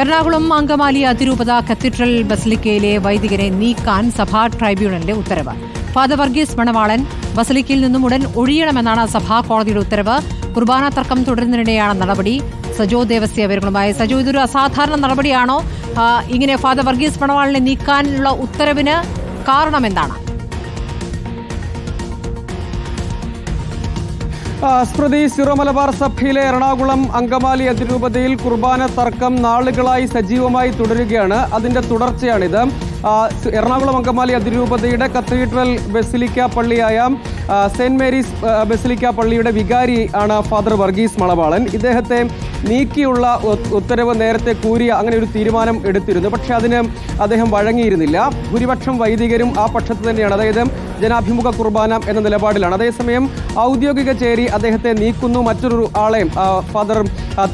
എറണാകുളം അങ്കമാലി അതിരൂപത കത്തീഡ്രൽ ബസലിക്കയിലെ വൈദികരെ നീക്കാൻ സഭാ ട്രൈബ്യൂണലിന്റെ ഉത്തരവ്. ഫാദർ വർഗീസ് മണവാളൻ ബസലിക്കയിൽ നിന്നും ഉടൻ ഒഴിയണമെന്നാണ് സഭാ കോടതിയുടെ ഉത്തരവ്. കുർബാന തർക്കം തുടരുന്നതിനിടെയാണ് നടപടി. സജോ ദേവസ്യ വിവരങ്ങളുമായി സജോ ഇതൊരു അസാധാരണ നടപടിയാണോ? ഇങ്ങനെ ഫാദർ വർഗീസ് മണവാളിനെ നീക്കാനുള്ള ഉത്തരവിന് കാരണം എന്താണ് സ്മൃതി സിറോ മലബാർ സഭയിലെ എറണാകുളം അങ്കമാലി അതിരൂപതയിൽ കുർബാന തർക്കം നാളുകളായി സജീവമായി തുടരുകയാണ്. അതിന്റെ തുടർച്ചയാണിത്. എറണാകുളം അങ്കമാലി അതിരൂപതയുടെ കത്തീഡ്രൽ ബസിലിക്ക പള്ളിയായ സെന്റ് മേരീസ് ബസിലിക്ക പള്ളിയുടെ വികാരി ആണ് ഫാദർ വർഗീസ് മളവാളൻ. ഇദ്ദേഹത്തെ നീക്കിയുള്ള ഉത്തരവ് നേരത്തെ കൂരിയ അങ്ങനെ ഒരു തീരുമാനം എടുത്തിരുന്നു. പക്ഷെ അതിന് അദ്ദേഹം വഴങ്ങിയിരുന്നില്ല. ഭൂരിപക്ഷം വൈദികരും ആ പക്ഷത്ത് തന്നെയാണ്. അതായത് ജനാഭിമുഖ കുർബാന എന്ന നിലപാടിലാണ്. അതേസമയം ഔദ്യോഗിക ചേരി അദ്ദേഹത്തെ നീക്കുന്നു. മറ്റൊരു ആളെ ഫാദർ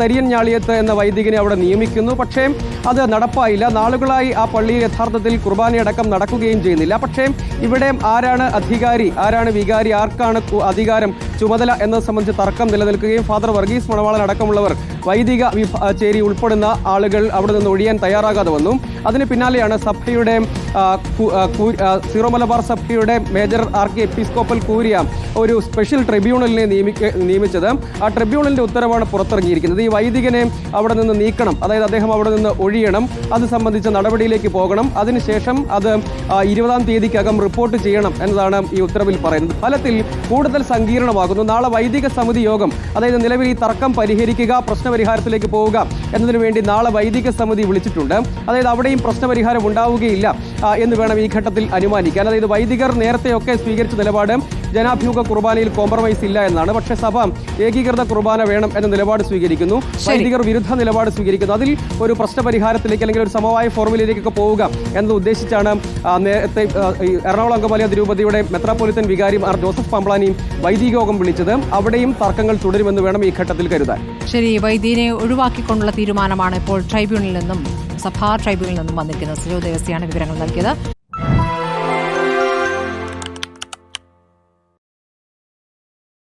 തരിയൻ ഞാളിയത്ത് എന്ന വൈദികനെ അവിടെ നിയമിക്കുന്നു. പക്ഷേ അത് നടപ്പായില്ല. നാളുകളായി ആ പള്ളിയിൽ യഥാർത്ഥത്തിൽ കുർബാനയടക്കം നടക്കുകയും ചെയ്യുന്നില്ല. പക്ഷേ ഇവിടെ ആരാണ് അധികാരി ആരാണ് വികാരി ആർക്കാണ് അധികാരം ചുമതല എന്നത് സംബന്ധിച്ച് തർക്കം നിലനിൽക്കുകയും ഫാദർ വർഗീസ് മണവാളൻ അടക്കമുള്ളവർ വൈദിക വിഭ ചേരി ഉൾപ്പെടുന്ന ആളുകൾ അവിടെ നിന്ന് ഒഴിയാൻ തയ്യാറാകാതെ വന്നു. അതിന് പിന്നാലെയാണ് സഭയുടെ സീറോ മലബാർ സഭയുടെ മേജർ ആർക്കി എപ്പിസ്കോപ്പൽ കൂരിയ ഒരു സ്പെഷ്യൽ ട്രിബ്യൂണലിനെ നിയമിക്ക നിയമിച്ചത്. ആ ട്രിബ്യൂണലിന്റെ ഉത്തരവാണ് പുറത്തിറങ്ങിയിരിക്കുന്നത്. ഈ വൈദികനെ അവിടെ നിന്ന് നീക്കണം. അതായത് അദ്ദേഹം അവിടെ നിന്ന് ഒഴിയണം. അത് സംബന്ധിച്ച നടപടിയിലേക്ക് പോകണം. അതിനുശേഷം അത് ഇരുപതാം തീയതിക്കകം റിപ്പോർട്ട് ചെയ്യണം എന്നതാണ് ഈ ഉത്തരവിൽ പറയുന്നത്. ഫലത്തിൽ കൂടുതൽ സങ്കീർണമാകുന്നു. നാളെ വൈദിക സമിതി യോഗം അതായത് നിലവിൽ ഈ തർക്കം പരിഹരിക്കുക പ്രശ്നപരിഹാരത്തിലേക്ക് പോവുക എന്നതിനു വേണ്ടി നാളെ വൈദിക സമിതി വിളിച്ചിട്ടുണ്ട്. അതായത് അവിടെയും പ്രശ്നപരിഹാരം ഉണ്ടാവുകയില്ല എന്ന് വേണം ഈ ഘട്ടത്തിൽ അനുമാനിക്കാൻ. അതായത് വൈദികർ നേരത്തെയൊക്കെ സ്വീകരിച്ച നിലപാട് ജനാഭിമുഖ കുർബാനയിൽ കോംപ്രമൈസ് ഇല്ല എന്നാണ്. പക്ഷേ സഭ ഏകീകൃത കുർബാന വേണം എന്ന നിലപാട് സ്വീകരിക്കുന്നു. വൈദികർ വിരുദ്ധ നിലപാട് സ്വീകരിക്കുന്നു. അതിൽ ഒരു പ്രശ്നപരിഹാരത്തിലേക്ക് അല്ലെങ്കിൽ ഒരു സമവായ ഫോർമുലയിലേക്കൊക്കെ പോവുക എന്നത് ഉദ്ദേശിച്ചാണ് നേരത്തെ എറണാകുളം അങ്കമാലി അതിരൂപതയുടെ മെത്രാപ്പൊലിത്തൻ വികാരി ആർ ജോസഫ് പാമ്പ്ലാനിയും വൈദിക യോഗം വിളിച്ചത് അവിടെയും തർക്കങ്ങൾ തുടരുമെന്ന് വേണം ഈ ഘട്ടത്തിൽ കരുതാൻ. ശരി വൈദ്യനെ ഒഴിവാക്കിക്കൊണ്ടുള്ള തീരുമാനമാണ് ഇപ്പോൾ ട്രൈബ്യൂണലിൽ നിന്നും സഭാ ട്രൈബ്യൂണലിൽ നിന്നും വന്നിരിക്കുന്നത് സജോ ദേവസ്യാണ് വിവരങ്ങൾ നൽകിയത്.